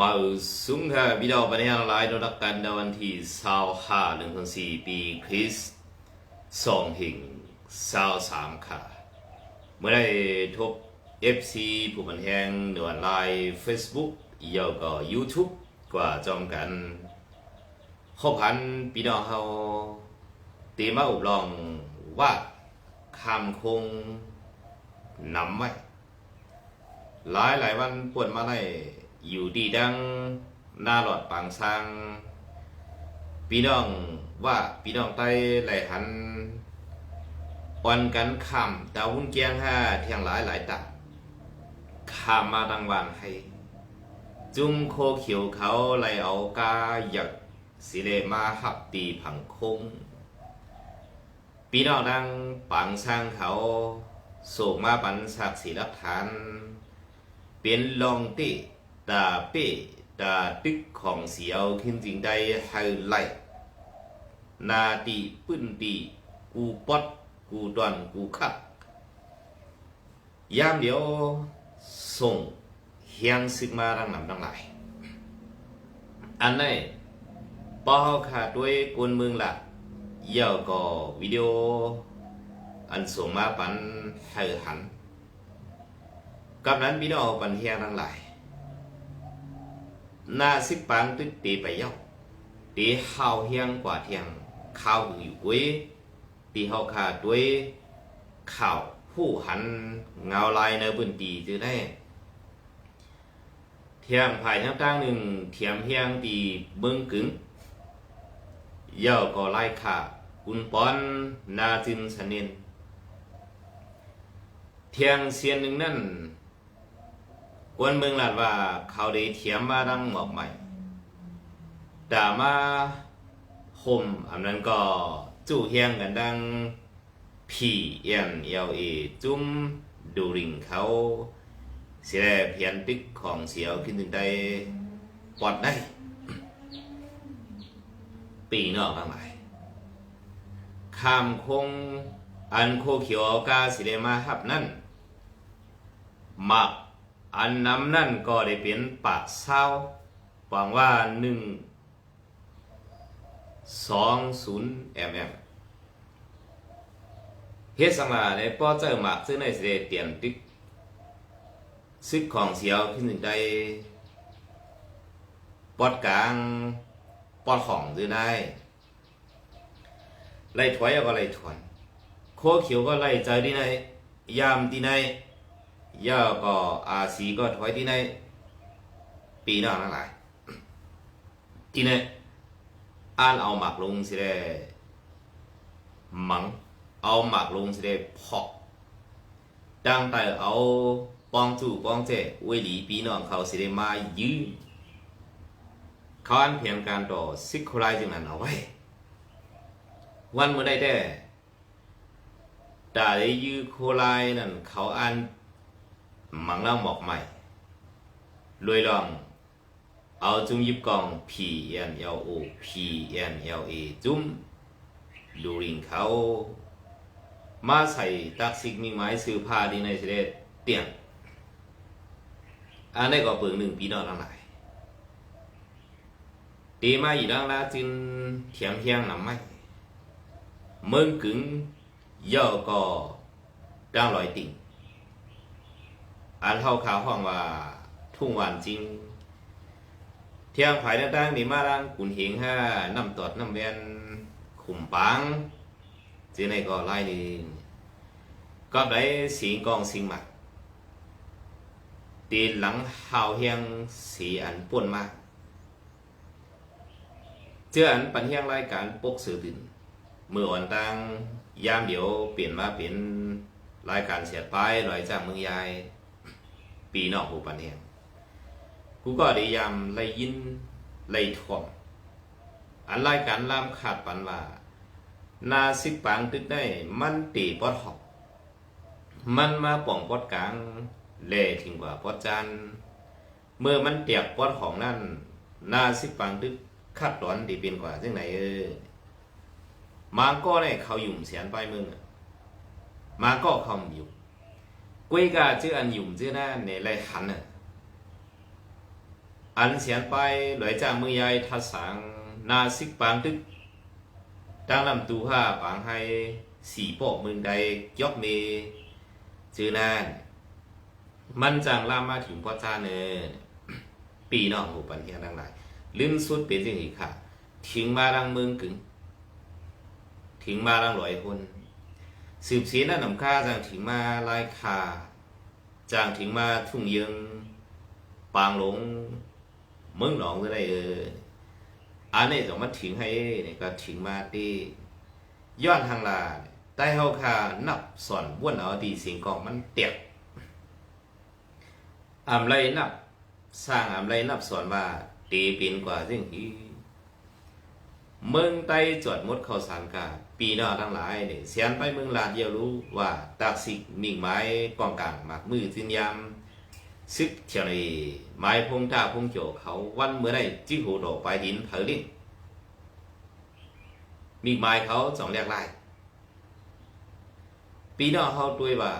มาสุงค่ะพี่น้องปัญญาลายดนักกันในวันที่สาวห้าหนึ่งพันสี่ปีคริสต์สองหิงสาวสามค่ะ เมื่อได้ทบ FC ผู้บันแหงในวันไลน์ Facebook ยาวก็ YouTube กว่าจอมกันขอพันพี่น้องเขาตีมาอบรองว่าคำคงนำไว้หลายหลายวันปวดมาได้ อยู่ดีดังหน้าหลอดปางซางพี่น้องว่าพี่น้องใต้ไหลหันอ่อนกันคำดาวหุ่นเกียงห้าเทียงหลายหลายตักขามาดังวานให้ จุ้มโคเขียวเขาไหลเอากาหยักสิเลมาหับตีผังคงพี่น้องดังปังสร้างเขาส่งมาปันสักศิลฐาน เป็นลองติ ตาเป้ตาตึกของเสียวขึ้นจริงได้ไฮไลท์นาตีปื้นตีกูปอดกูดอนกูคักยามเดียวส่งเฮียงซึกมาดังนำดังหลายอันนี้ปอขาขาดด้วยกวนเมืองลักเย่าก็วิดีโอ อันส่งมาปันให้หัน กับนั้นพี่น้องปันเฮียงทั้งหลาย นาสิบปังตึกตีไปเย้าตีเฮาเฮียงกว่าเทียงเข้าวอยู่กุ้ยตีเฮาขาดด้วยข่าวผู้หันเงาลายในบนตีจือได้ เทียมภายทั้งตั้งหนึ่งเทียมเฮียงตีเบิ้งกึงเย่าก็ไล่ขากุนปอนนาจินสนินเทียงเซียนหนึ่งนั่น กวนเมืองลาดว่าเขาได้เทียมมาดังหมอกใหม่แต่มาห่มอันนั้นก็จู่เฮียงกันดังพีเอ็นเอลเอจุ้มดูริงเขาเสียเพียนติ๊กของเสียวขึ้นถึงได้ปอดได้ ปีนอกทั้งหลายข้ามคงอันโคเขียวกาสิเลมาฮับนั่นมัก อันน้ำนั่นก็ได้เป็นปากเศร้าหวังว่าหนึ่งสองศูนย์แอมแอมเฮ็ดสังลาในป้อเจอหมักซึ่งในเสิเลเตียนติ๊กซึกของเสียวขึ้นถึงได้ปอดกลางปอดของซื้อได้ไล่ถอยก็ไล่ถอนโคเขียวก็ไล่ใจที่ไหนยามที่ไหน ย่าก็อาสีก็ถอยที่ไหนปีหน้าทั้งหลายที่ไหนอ่านเอาหมักลงสิได้มังเอาหมักลงสิได้พอกดังแต่เอาป้องจู่ป้องเจเวลีปีน้องเขาสิได้มายืนเขาอันเพียงการต่อซิกโคไลจึงนั้นเอาไว้ วันเมื่อได้แต่แต่ยื้อโคไลนั่นเขาอ่าน มังเล่าหมอกใหม่รวยลองเอาจุ้มยิบกอง P N L O P N L A จุ้มดูริงเขามาใส่ตักซิกมีไม้ซื้อผ้าดีในเสด็จเตียงอันนี้ก็เปลืองหนึ่งปีนอกทั้งหลายตีมาอีดังลาจินเถียงเทียงนำไม่เมืองกึ่งย่อก็ดังลอยติ่ง อันเท่าข่าวห้องว่าทุ่งหวานจริง เที่ยงภายในตั้งนี่มาดังกุนเหงห้าน้ำตอดน้ำเวียนขุมปังเจีในก็ไล่นี่ก็ได้สีกองสิงหมักตีหลังหาวเฮียงสีอันป่วนมาก เจออันปันเฮียงรายการปกสื่อตื่นมืออ่อนตั้งยามเดี๋ยวเปลี่ยนมาเป็นรายการเสียดป้ายลอยจากเมืองยาย ปีนอกหูปันเฮียงกูก็ได้ยามไล่ยินไล่ถ่วงอันรายการล่ามขาดปันว่านาสิปังตึกได้มันตีปอดหอกมันมาป่องปอดกลางเล่ถึงกว่าปอดจันเมื่อมันเตียกปอดของนั่นนาสิปังตึกคาดหลอนดีเป็นกว่าจังไหนเออมาก็ได้เขาหยุ่มเสียนไปมึงอะมาก็เขาอยู่ กุยกาชื่ออันยุ่มชื่อนั่นในไรหันอะอันเสียนไปหลวยจางมือใหญ่ทัดสังนาซิกปางตึกตั้งลำตูห้าปางให้สี่โปะมึงใดยกเมจือนานมันจางล่ามาถึงพ่อจ้าเนอปีนอกหูปันเฮียดังหลายลืมสุดเป็นสิ่งอีกค่ะ ถึงมาดังเมืองกึงถึงมาดังหลอยคน สืบเสียนั่นนำค่าจางถึงมาลายคาจางถึงมาทุ่งเยิงปางหลงเมืองหนองก็ได้เอออันนี้จะมาถึงให้เนี่ยก็ถึงมาที่ย้อนทางลาใต้เฮาคานับสอนว่นเอาดีสียงกองมันเตียกอำไรนับ สร้างอำไรนับสอนว่าตีปีนกว่าสิ่งที่เมืองใต้จอดมดเข้าสารกา ปีน้าทั้งหลายเนี่ยเสียนไปเมืองลาดเดียวรู้ว่าตากสิกมิ่งไม้กองกลางหมากมือจินยามซึกเที่ยไม้พงท่าพงโจเขาวันเมื่อได้จิ้หูโดไปหินเผอลิ่งมีไม้เขาสองเรียกไล่ปีน้าเขาด้วยว่า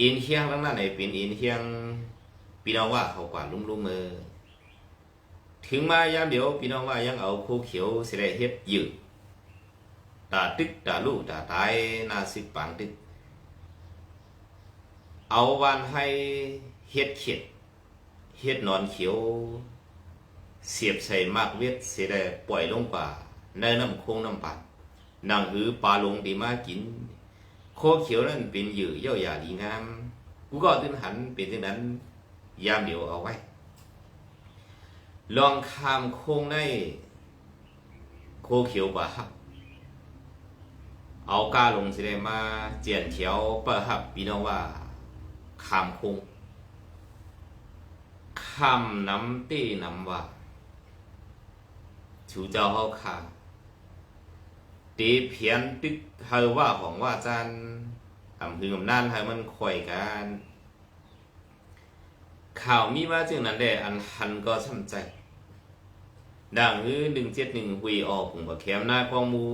อินเฮียงทั้งนั้นไหนเป็นอินเฮียงพี่น้องว่าเขากว่าลุ่มลุ่มมือถึงมายามเดียวพี่น้องว่ายังเอาโคเขียวเสไดเฮ็ดยืด ตาตึกตาลูกตาตายนาสิปางตึกเอาวันให้เฮ็ดเข็ดเฮ็ดนอนเขียว เสียบใส่มากเวทเสียได้ปล่อยลงป่าในน้ำโคงน้ำปัดนางหือปลาลงดีมากิน โคเขียวนั่นเป็นเหยื่อเย่าหยาดีงามกูก็ตึนหันเป็นที่นั้น ยามเดียวเอาไว้ ลองคามโค้งในโคเขียวป่าฮับ เอาก้าลงสิได้มาเจียนเขียวป่าฮับพี่น้องว่าคามโค้งคำน้ำตีน้ำว่าชูเจ้าเขาคาตีเพียนตึกเฮาว่าของว่าจันทำคือกับนั่นให้มันคอยกัน ข่าวมีว่าจึงนั้นแหละอันหันก็ช้ำใจ ดังฮือหนึ่งเจ็ดหนึ่งหุยออกผงบะแคมหน้ากองมู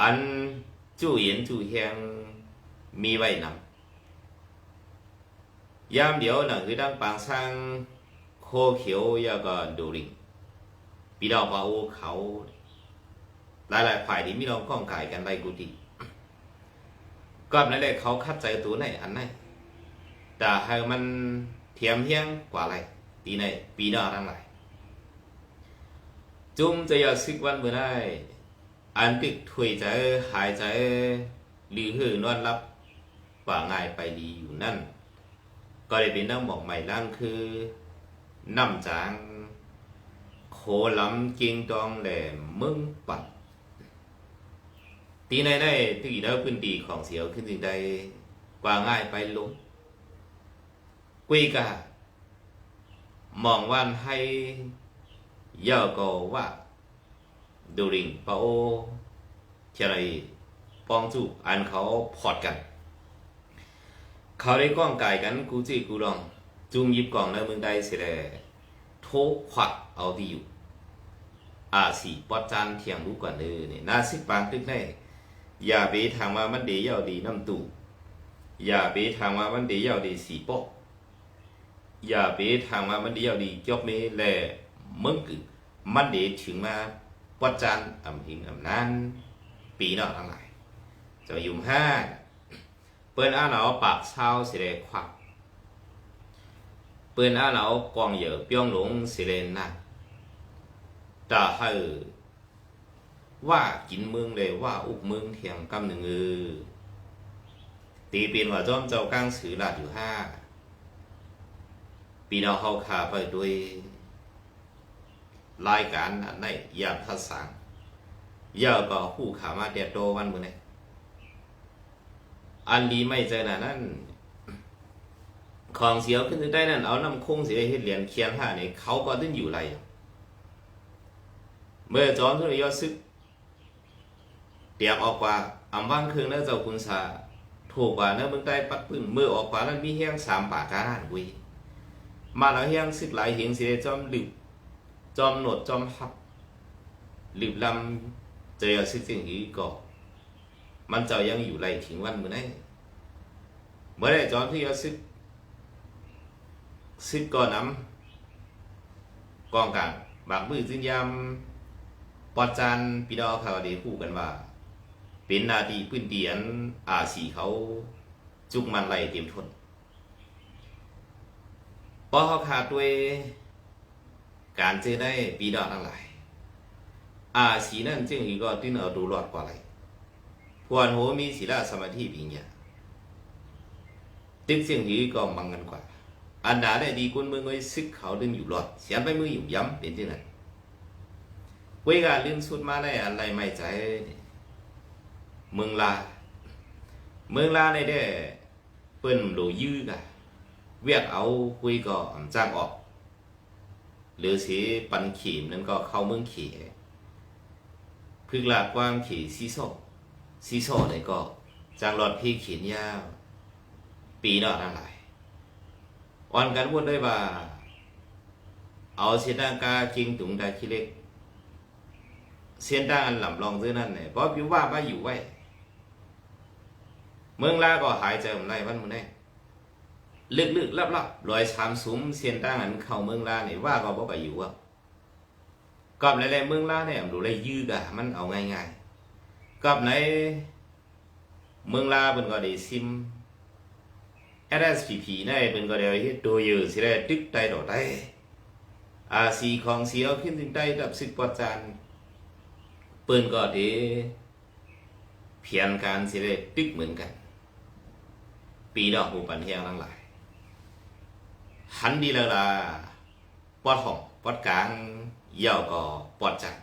อันจู่เย็นจู่แหงมีไว้นำยามเดียวหนังคือดังปางสร้างโคเขียวยาก็ดูริงปีดอกปาโอเขาหลายๆฝ่ายที่มีเราก้องกายกันไรกูดีก็นั่นแหละเขาคัดใจตัวไหนอันไหนแต่ให้มันเทียมเฮียงกว่าอะไรปีในปีหน้าทั้งหลายจุ้มจะยากซึกวันเมื่อได้ อันติดถุยใจหายใจหรือหือนอนรับว่าง่ายไปดีอยู่นั่น ก็ได้เป็นน้ำหมอกใหม่ล่างคือน้ำจาง โคล้ำจิงตองแหลมมึงปัดตีในได้ที่ได้พื้นดีของเสียวขึ้นสิ่งใดกว่าง่ายไปลงกุยกะมองวันให้เย่าก็ว่า ดูริงปาโอเชลัยปองจูอันเขาพอดกัน เขาได้ก้องกายกันกูจีกูรอง จุงยิบกล่องในเมืองใดเสียแลโทควักเอาดีอยู่อาสีปอดจานเทียงรู้ก่อนเลยนี่ยนาสิปางตึกได้อย่าไปทางว่ามันเดียวดีน้ำตู่อย่าไปทางว่ามันเดียวดีสีปอกอย่าไปทางว่ามันเดียวดีจบเมแลมึงคือมันเดีถึงมา ปอดจานอำหิงอำนั้น ปีนอกทั้งหลายจะยุ่มห้าเปิ้นอ่านเอาปากเช้าสิเลควักเปิ้นอ่านเอากองเหยื่อเปี้ยงหลงสิเลนะแต่ให้ว่ากินเมืองเลยว่าอุกเมืองเทียงกำหนึ่งเออตีเปลี่ยนว่าจอมเจ้าก้างสือหลาดอยู่ห้าปีนอเขาขาไปด้วย รายการอันไหนยามทัศสังเย่าก็คู่ขามาเดียดโตวันมือไหนอันดีไม่เจอหนานั่นของเสียวขึ้นได้นั่นเอาน้ำคงเสียเฮ็ดเหรียญเคียนห้าเนี่ยเขาก็ตึ้นอยู่ไรเมื่อจอนทุนยอดซึกเตียกออกกว่าอำว่างคืนแล้วเจ้าคุณสาถูกกว่าเนื้อเมืองใต้ปัดปืนมือออกกว่านั้นมีเฮียงสามป่าการานกุยมาแล้วเฮียงซึกหลายเหียงเสียจอมหลึบ จอมหนวดจอมหับหลึบลำเจอซึกสิ่งนี้ก็มันเจ้ายังอยู่ไรถึงวันเมื่อไหนเมื่อไรจอนที่ยอดซึกซึกก่อนน้ำกองกลางบางมือจึงยามปอดจานพี่น้อเขาได้คู่กันว่า เป็นนาทีพื้นเตียนอาสีเขาจุกมันไหลเต็มทนพอเขาขาดด้วย การเจอได้ปีดอกทั้งหลายอาสีนั่นจึงอีก็ตื้นเอาดูรอดกว่าไรพวนโหมีศีลสมาธิปิญญาตึกเสียงหีก็มังกันกว่า อันดาได้ดีกุนมือไว้ซึกเขาดึงอยู่รอดเสียนไปมืออยู่ย้ำเป็นที่นั่นเวกาลื่นสุดมาได้อะไรไม่ใจเมืองลา เมืองลาในได้เปิ้นโลยื้อกะเวียกเอาคุยก็อจ้างออก หรือสีปันขีมนั้นก็เข้าเมืองขี่พึกลากว้างขี่ซีโซซีโซเนี่ยก็จางรอดพี่ขีนยาว ปีนอทั้งหลายอ่อนกันพูดได้ว่า เอาเสียดางกาจริงตุงดาคิเล็กเสียนดางอันหล่ำลองซื้อนั่นเนี่ยเพราะพิวว่ามาอยู่ไว้ เมืองลาก็หายใจผมได้วันมึงได้ ลึกลึกลับลับลอยชามสุมเสียนดางอันเข้าเมืองลาเนี่ยว่าก็บอกไปอยู่ว่ากับหลายๆเมืองลาเนี่ยดูเลยยื้อกะมันเอาง่ายๆกับในเมืองลาเป็นก็ได้ซิม RSPP ในเป็นก็ได้เฮ็ดตัวอยู่สิได้ตึกได้ดอกได้อาสีของเสียวขึ้นถึงได้ดับสึกปอดจานเปิ้นก็ได้เพียนการสิได้ตึกเหมือนกัน ปีดอกหูปันเฮียงทั้งหลาย หันดีแล้วล่ะปอดห้องปอดกลางเย่าก็ปอดจัน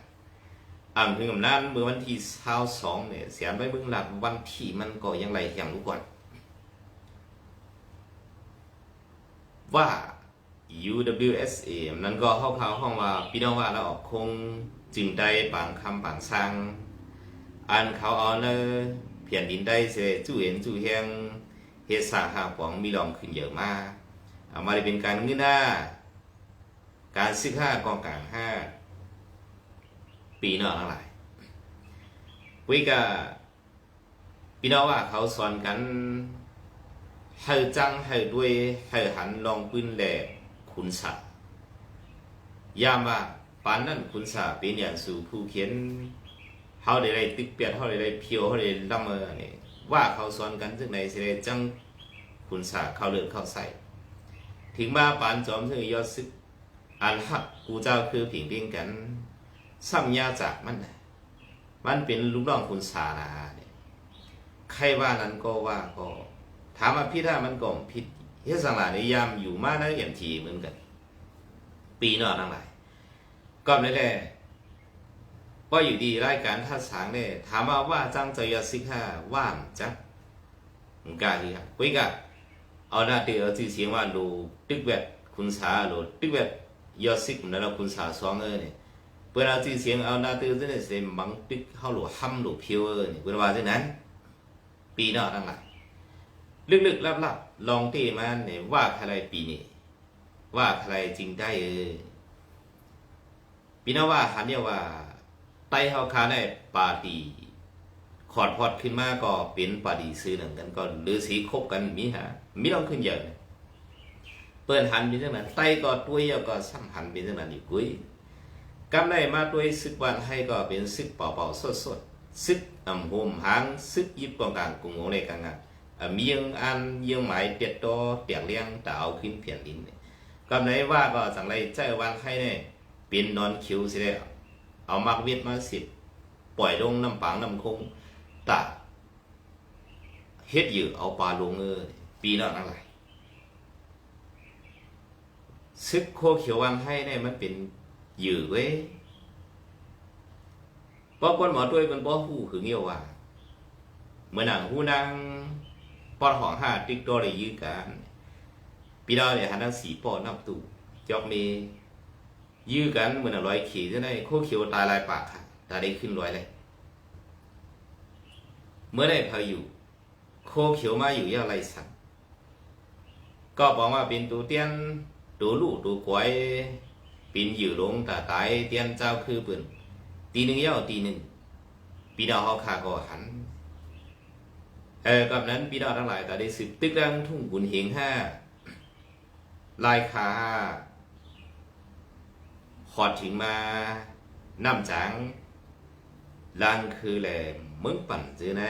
อ่ำถึงกับนั้นเมื่อวันที่22เนี่ยเสียนไปเบิ่งหลักวันที่มันก็ยังไรอย่างรู้ก่อน ว่า UWSA นั้นก็เข้าข่าวห้องว่าพี่น้องว่าแล้วออกคงจึงได้บางคำบางสร้างอันเขาเอาเนอเพียนดินได้เสจู่เห็นจู่เฮียงเฮสาหาปองมีลอมขึ้นเยอะมาก อามาได้เป็นการเงินหน้า การซื้อห้ากองกลางห้าปีนอกทั้งหลายวิกาพี่น้องว่าเขาสอนกันให้จังให้ด้วยให้หันลองปืนแหลกคุณสายามว่าปานนั้นคุณสาเป็นอย่างสู่ผู้เขียนเขาได้ได้ตึกเปียดเขาได้ได้เพียวเขาได้ลำเมอนี่ว่าเขาสอนกันจึงในสิได้จังคุณสาเขาเลือกเข้าใส่ ถึงมาปานจอมถึงยอดซึกอันหักกูเจ้าคือผิงเดียงกันซ้ำยาจากมันนะมันเป็นลูกน้องคุณสานาเนี่ยใครว่านั้นก็ว่าก็ถามว่าพี่ถ้ามันก่อมผิดเฮสังหลายในยามอยู่มาในเอ็มทีเหมือนกัน ปีนอกทั้งหลายก็ไม่ได้ว่าอยู่ดีรายการท่าสางเนี่ยถามว่าว่าจังจะยาสิกห้าว่างจักมึงกล้าดีครับคุยกัน เอาหน้าเตียวจีเสียงว่าดูตึกแบบคุณสาโหลตึกแบบยอสิกนั่นเราคุณสาสองเออเนี่ยเปิดเอาจีเสียงเอาหน้าเตียวจะเนี่ยเสียงบังตึกเข้าหลัวห้ำหลัวเพียวเออเนี่ยเปิดว่าเช่นนั้น ปีนอกทั้งหลายลึกๆลับๆลองเต้มันเนี่ยว่าใครปีนี้ว่าใครจริงได้เออปีน้าว่าหันเนี่ยว่าไตเฮาคาได้ปาตี ขอดพอดขึ้นมาก็เป็นปาดีซื้อหนึ่งกันก็หรือสีคบกันมีฮะมีต้องขึ้นเยอะเลยเปิดหันเป็นจังนั้นไตก็ตัวเยอะก็ซ้ำหันเป็นจังนั้นอีกกุ้ยกำไรมาตัวยซึกวันให้ก็เป็นซึกเป่าๆสดๆซึกอ่ำโฮมหางซึกยิบกองกลางกรุงโงในกลางงาน miếng ăn miếng máy tiệt to tiệc liang tạo khuyên phiền lín cầm lấy ว่าก็จังไรใจวันให้เนี่ยเป็นนอนคิวสิได้เอามักเวียดมาสิบปล่อยลงน้ำปังน้ำคง ตะเฮ็ดอยู่เอาปลาลงเออปีนั้นอะไรซึกโคเขียววันให้เนี่ยมันเป็นยือเว้ยเพราะคนหมอด้วยมันบ่ฮู้คือเงี้ยวว่าเมื่อหนังฮู้นางปอดหองห้าติ๊กตัวเลยยื้อกันปีดาเนี่ยหันทั้งสีปอดนับตู่จอกมียื้อกันเหมือนร้อยขี่จะได้โคเขียวตายลายปากค่ะตาได้ขึ้นร้อยเลย เมื่อได้พาอยู่โคเขียวมาอยู่ยาไรสักก็บอกว่าเป็นตัวเตียนตัวลูกตัวกวยเป็นอยู่ลงแต่ตายเตียนเจ้าคือปืนตีหนึ่งเย้าตีหนึ่งปีดาเขาคาก็หันเออกับนั้นพี่น้องทั้งหลายก็ได้สืบตึกดังทุ่งบุญเฮงห้าลายขาหอดถึงมาน้ำจังลังคือแหลม มึงปั่นจือใน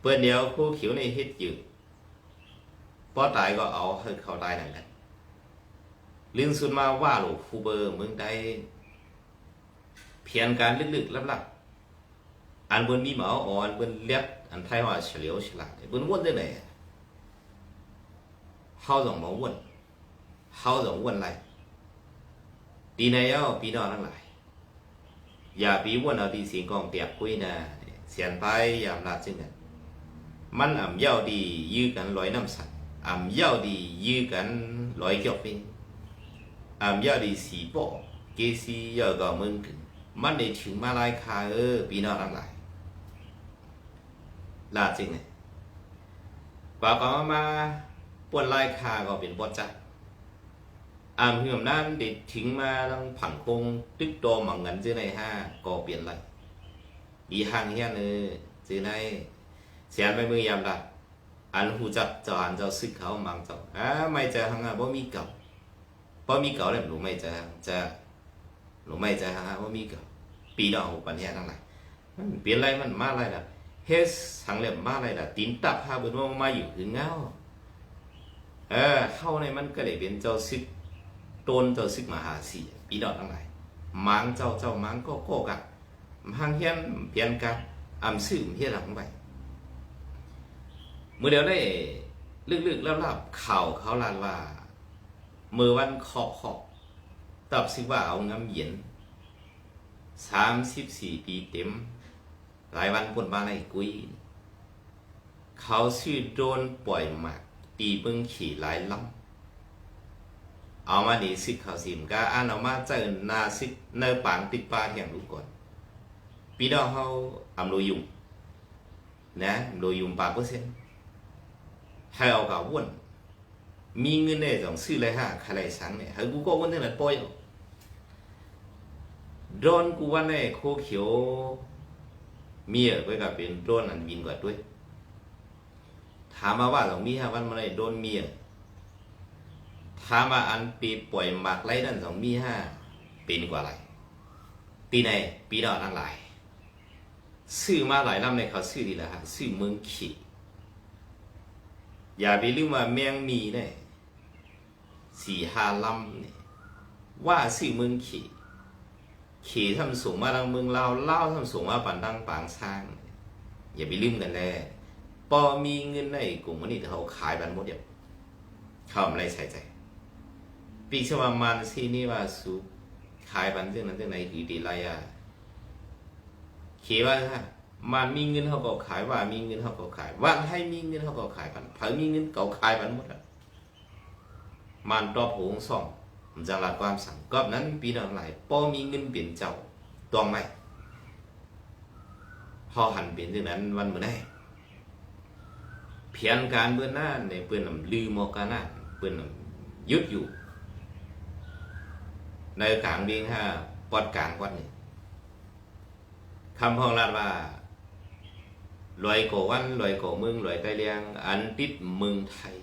เปิ้นเดียวคู่เขียวในเฮ็ดอยู่พอตายก็เอาให้เขาตายนั่นกันลืนสุดมาว่าหลูกคูเบอร์มึงได้เพียนการลึกๆลับๆอันเบิ้นมีหมาอ่อนเบิ้นเลียบอันไทยว่าเฉลียวฉลาดเบิ้นวนได้ไหนเฮาต้องมาวนเฮาต้องวนไรปีไหนเอาปีนอนทั้งหลายอย่าปีวนเอาดีสิงกองเตียบกุ้ยนะ เสียนไปยามลาดจึงกันมันอ่ำเย้าดียื้อกันร้อยน้ำสัตว์อ่ำเย้าดียื้อกันร้อยเกี่ยวเป็นอ่ำเย้าดีสีโปเกสีเยอะก็มึงขึ้นมันได้ถึงมาลายคาเออปีนอนทั้งหลายลาดจึงไงปากก็มาปวนลายคาก็เป็นบอจักอามเหื่อมนั่นติดทิ้งมาตั้งผังคงตึกโตมังเงินซื้อในห้าก็เปลี่ยนไร ดีห่างเฮียนเออซื้อในเสียนไปมือยามดัดอันหูจับจานเจ้าซึกเขามังเจ้าอ่าไม่เจอหังอะบ่มีเก่าบ่มีเก่าเลยหนูไม่เจอจะหนูไม่เจอหังอะบ่มีเก่าปีดอกปัญญาทั้งหลายมันเปลี่ยนไรมันมาไรล่ะเฮ็ดสังเล็บมาไรล่ะตีนตับพาเบิ่นว่ามาอยู่คือเงาเออเข้าในมันก็เลยเป็นเจ้าซึกโดนเจ้าซึกมหาสีปีดอกทั้งหลายมังเจ้าเจ้ามังก็โกกะ มังเฮียนเพียนกันอำซื่อเฮียหลังไปเมื่อเดียวได้ลึกๆแล้วรับข่าวเขาลานว่าเมื่อวันขอบขอบตับสิว่าเอางำเย็นสามสิบสี่ปีเต็ม หลายวันปนมาในกุย เขาชื่อโดนปล่อยหมากตีเบิ้งขี่หลายล้ำเอามาหนีสิเขาสิมก็อ่านเอามาเจอนาสิเนอปางติดปลาแห่งรู้ก่อน ปีดอกเขาอำโลยุงนะโลยุงปากเปอร์เซ็นต์ให้เอากับวนมีเงินได้ต้องซื้อเลยฮะใครสั่งเนี่ยให้กูก็วนที่ไหนปล่อยโดรนกูว่าในโคเขียวเมียไว้กับเป็นโดรนอันบินกว่าด้วย ถามมาว่าต้องมีฮะวันมาเลยโดนเมียถามว่าอันปีป่วยหมากไรนั่นสองมีห้าปีนกว่าไรปีไหนปีดอกนั่นหลาย ซื้อมาหลายลำในเขาซื้อดีแล้วฮะซื้อเมืองขี่อย่าไปลืมว่าแมงมีเนี่ยสี่ห้าลำเนี่ยว่าซื้อเมืองขี่ขี่ทำสูงมาดังเมืองเล่าเล่าทำสูงมาปันดังปางสร้าง อย่าไปลืมกันแน่ปอมีเงินในกลุ่มนี้เขาขายบันหมดเดียวเขาไม่ได้ใส่ใจ ปีชวามันซีนี่ว่าสุขายบันเรื่องนั้นเรื่องไหนคือดีไรอะ เขียนว่าฮะมันมีเงินเขาก็ขายว่ามีเงินเขาก็ขาย ว่าให้มีเงินเขาก็ขายพันเผยมีเงินเขาขายพันหมดอะมันตอบหงสองมันจะละความสั่งกอบนั้นปีนั้นหลายป้อมีเงินเปลี่ยนเจ้าตองไหมพอหันเปลี่ยนเรื่องนั้นวันเมื่อได้เพียนการเบื้องหน้าในเปื่อนนำลืมมอกาหน้าเปื่อนนำยุดอยู่ ในกลางเบียงห้าปอดกลางวัดนี่ คำพองลาดว่าลอยโกวันลอยโกมืองลอยใต้เลียง อันติดมืองไทย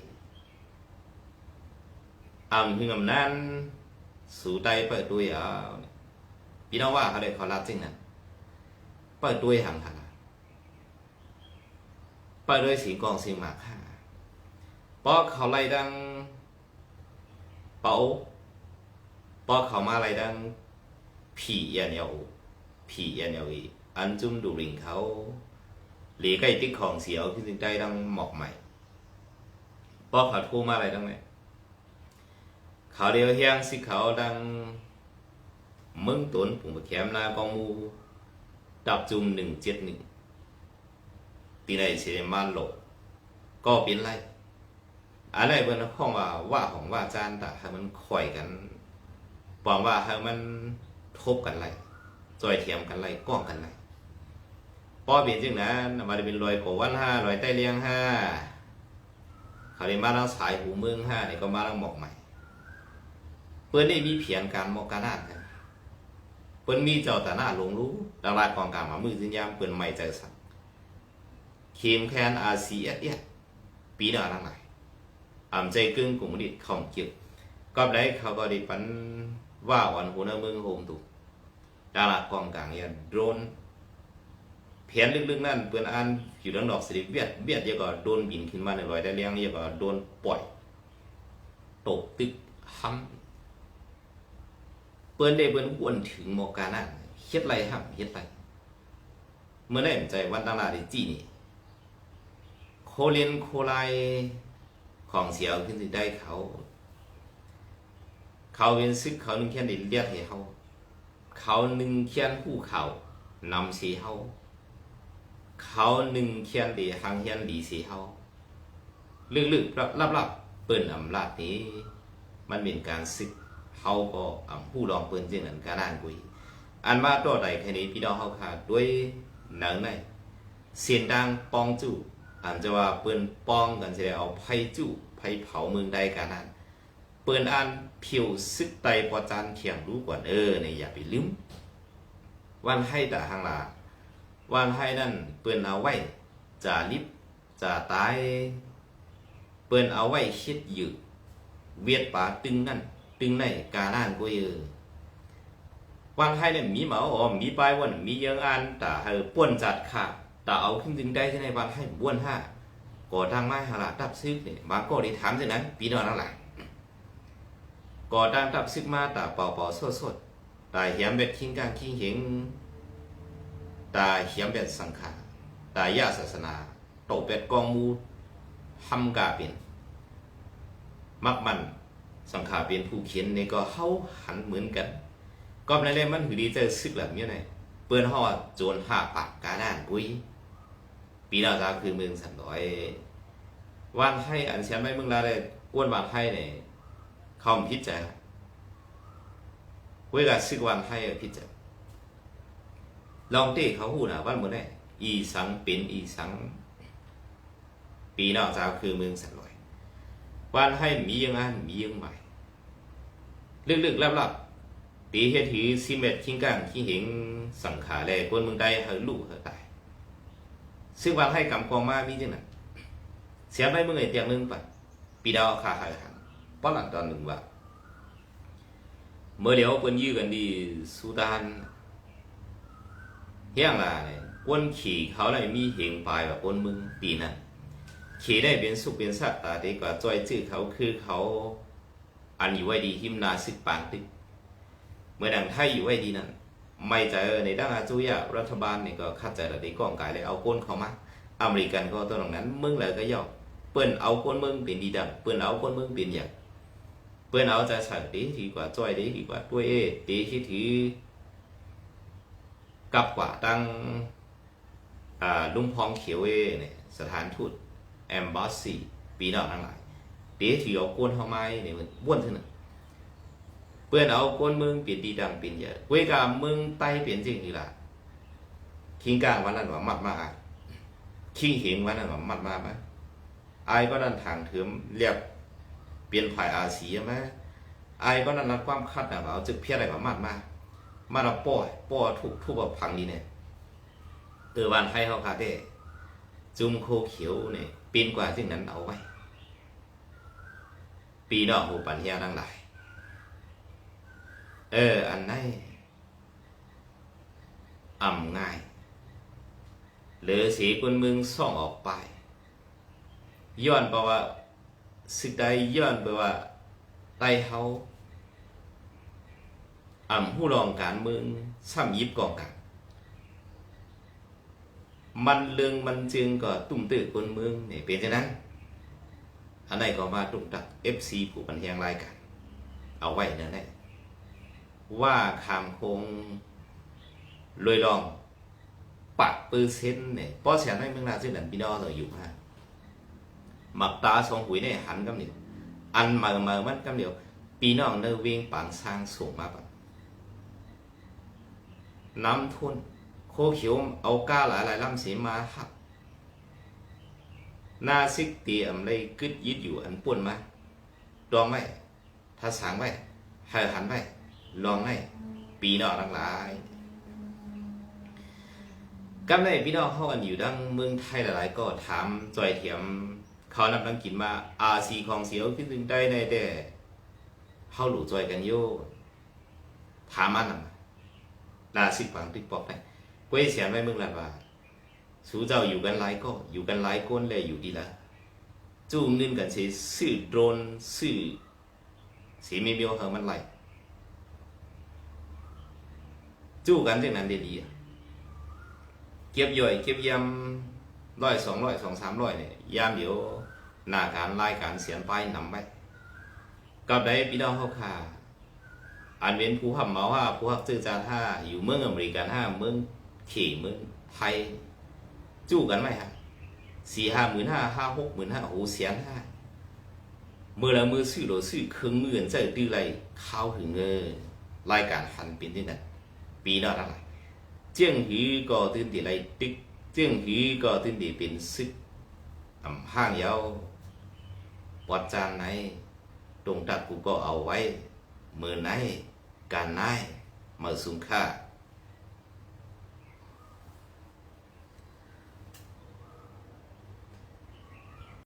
อำถึงอำนั้นสู่ใต้เปิดด้วยเอาพี่น้องว่าเขาได้ขอรับจริงนะเปิดด้วยหางทางเปิดด้วยสีกองสีหมากค่ะเพราะเขาไล่ดัง เป๋าปอเขามาอะไรดังผีเยนเยาผีเยนเยาอี อันจุ่มดูริงเขาหลีใกล้ติ๊กของเสียวขึ้นได้ดังหมอกใหม่ปอเขาทูมาอะไรดังไหนเขาเดียวเฮียงสิเขาดังมึงตุนผมแคมนากองมูดับจุ่มหนึ่งเจ็ดหนึ่งตีในเสียมาโลบก็เป็นไรอะไรเบิ่นข้องว่าว่าของว่าจานแต่ให้มันข่อยกันปองว่าให้มันทบกันไรจอยเทียมกันไรก้องกันไร ป้อเป็นจึงนั้นมาได้เป็นรอยโกวันห้ารอยใต้เลี้ยงห้าเขาได้มาทางสายหูเมืองห้านี่ก็มาทางหมอกใหม่เพื่อนได้มีเพียงการมอกกานาดกันเพื่อนมีเจ้าตาหน้าหลงรู้ดารากองการมามือสินยามเพื่อนไม่ใจสั่งเข็มแคนอาซีเอสเอปีหน้าทั้งหลายอ่ำใจกึ่งกลุ่มดิดของเกี่ยวก็ได้เขาก็ได้ปันว่าวันหัวหน้าเมืองโฮมตุดารากองกลางเนี่ยโดน เพียนลึกๆนั่นเปือนอันอยู่ดังดอกสิริเวียดเวียดเยอะก็โดนบินขึ้นมาในลอยได้เลี้ยงเยอะก็โดนปล่อยตกตึกห้ำเปิ้นได้เปิ้นอ้วนถึงโมกานั่นเฮ็ดไรห้ำเฮ็ดไรเมื่อได้ใจวันตลาดจีนี่โคเรียนโคไลของเสียวขึ้นสิได้เขา เขาเป็นซึกเขาหนึ่งเขียนดิเลียดให้เขาเขาหนึ่งเขียนผู้เขานำสีเขา เขาหนึ่งเขียนดีหางเขียนดีสีเขาลึกๆลับๆเปิ้นอำลาจนี้ มันเป็นการซึกเขาก็อำผู้รองเปิ้นจึงนั้นการานกุยอันมาต่อใดแค่นี้พี่น้องเขาค่ะด้วยหนังในเสียงดังปองจู่อันจะว่าเปิ้นปองกันจะได้เอาไผจู่ไผเผาเมืองใดกันนั้นเปิ้นอ่านผิวซึกไตปอจานเขียงรู้ก่อนเออเนี่ยอย่าไปลืมวันให้แต่หางลา วันให้นั่นเปิ้นเอาไว้จะลิบจะตาย เปิ้นเอาไว้เฮ็ดอยู่เวียดป่าตึงนั่น ตึงในกาล่านก็เออวันให้เนี่ยมีเหมาออมีปลายวันมียังอันแต่เฮอป่วนจัดค่ะแต่เอาขึ้นจึงได้ที่ในวันให้บ้วนห้าก่อทางไม้หาลาดับซึกเนี่ยมาก็ได้ถามจากนั้นปีนอนนั่นแหละก่อตั้งทับซึกมาแตาเป่าเป่าสดสดแตาเหียมเบ็ดคิงกลางคิงเหง ตาเหียมเบ็ดสังขารตายาศาสนาโตเป็ดกองมูทำกาเป็น มักมันสังขารเป็นผู้เขียนในก็เฮาหันเหมือนกันก็ในเล่มมันหือดีเจอซึกแบบนี้ไงเปิ้นห่อโจรห้าปากกาด้านปุ้ยปีดาวตาคือเมืองสันดอยวันให้อันเชียนไม่เมืองลาเลยอ้วนวันให้เนี่ยเขาพิจารณาเวลาซึกวันให้พิจารณา ลองเตเขาหูนะว่าเมื่อไหร่อีสังเป็นอีสัง ปีนอกจากคือเมืองสันลอยวันให้มียังอันมียังใหม่ลึกๆลับๆปีเฮ็ดถือซีเมตทิ้งกลางที่เห็นสังขาแลคนเมืองใดเฮลูกเฮตายซึ่งวันให้กำกองมามีจังนั้นเสียไปเมื่อไงเตียงนึงไปปีดาวขาหายหันป้อนหลังตอนหนึ่งว่าเมื่อเดี๋ยวเปิ้นยื้อกันดีสุดาน เฮียงล่ะเนี่ยก้นขี่เขาเลยมีเหงปลายแบบก้นมึงปีนั้นขี่ได้เป็นสุขเป็นสัตว์ตาดีกว่าจอยจื้อเขาคือเขาอันอยู่ไว้ดีหิมนาซึกปางตึกเมื่อดังไทยอยู่ไว้ดีนั้นไม่เจอในด้านอาจุยะรัฐบาลนี่ก็คัดใจระดีกองกายเลยเอาก้นเขามาอเมริกันก็ตัวตรงนั้นมึงเลยก็ยอกเปิ้นเอาคนมืองเป็นดีดังเปิ้นเอาคนมืองเป็นอย่างเปิ้นเอาใจใส่ดีดีกว่าจ้อยดีดีกว่าด้วยเอดีที่ถือ กับกว่าตั้งลุงพองเขียวเอเนี่ยสถานทูตแอมบอสซีปีนอกทั้งหลายเดี๋ยวถือเอากวนเข้ามาเนี่ยมันบ้วนเท่านั้นเพื่อนเอากวนมึงเปลี่ยนดีดังเปลี่ยนเยอะเว้ยกับมึงไตเปลี่ยนจริงดีล่ะทิ้งกลางวันนั้นว่ามัดมากขิงเหงวันนั้นว่ามัดมากไหมไอ้ก็นั่นทางเถิมเรียบเปลี่ยนผ่ายอาสีไหมไอ้ก็นั่นรับความคาดหวังเอาจึกเพี้ยอะไรว่ามัดมา มาละป่อป่อทุกทุกแบบพังดีเนี่ยตือวันไทยเขาคาเต้จุ่มโคเขียวเนี่ยปีนกว่าซึ่งนั้นเอาไว้ ปีนอกหูปัญญาทั้งหลาย เออ อันนั้นอ่ำง่าย เหลือสีกุนมึงส่องออกไป ย้อนแปลว่าสึกใดย้อนแปลว่าไตเขา อ่ำผู้รองการเมืองซ้ำยิบกองกันมันเรื่องมันจึงก็ตุ่มตื้อคนเมืองเนี่ยเป็นฉะนั้น อันไหนก็มาตุ่มตัก FC ผู้บันเทิงรายการเอาไว้นั่นแหละว่าคามคงลอยลอง ปัดเปือเส้นเนี่ยป้อเสียงให้เมืองนาซึ่งนั่นพี่น้องเราอยู่ฮะ mặt ta xong quỷ này hẳn cắm điều ăn mờ mờ mất cắm điều ปีน้องเนวิ่งปางสร้างสูงมาปะ น้ำทุนโคเขียวเอาก้าหลายหลายลำเสียมาหักหน้าซิกเตียมเลยกึดยึดอยู่อันป่วนมาดองไว้ถ้าสางไว้ให้หันไว้ลองไว้ปีนองทั้งหลายกำในพี่น้องเข้ากันอยู่ดังเมืองไทยหลาย ๆ ก็ถามจอยเทียมเขานำนังกินมาอาซีของเสียวขึ้นถึงได้ในแต่เฮาหลู่จอยกันโยถามอันนั้น ลาสิบฝังติ๊กปอกไปกวยเสียนไว้เมืองลาว่าสู้เจ้าอยู่กันหลายก็อยู่กันหลายคนเลยอยู่ดีละจู้เงินกันสิซื้อโดรนซื้อสีมีเมียวเฮามันไหลจู้กันจังนั้นดีๆอะเก็บย่อยเก็บยำร้อยสองร้อยสองสามร้อยเนี่ยยามเดี๋ยวหน้าการรายการเสียนไปนำไปกับได้พี่น้องเขาค่ะ อันเว้นผู้หับเมาว่าผู้หักจื้อจาท่าอยู่เมืองอเมริกันห้าเมืองเขเมืองไทยจู้กันไหมฮะสี่ห้าหมื่นห้าห้าหกหมื่นห้าโอ้เสียนห้ามือละมือซื้อโลซื้อเครื่องมือใจตื้อไรเข้าถึงเงอรายการหันเป็นที่นั่นปีนออะไรเจียงหือก็ตื่นตีไรติ๊กเจียงหือก็ตื่นตีเป็นซึกอ่ำห้างยาววัดจานไหนตรงตักกูก็เอาไว้มือไหน การไหนมาสูงค่า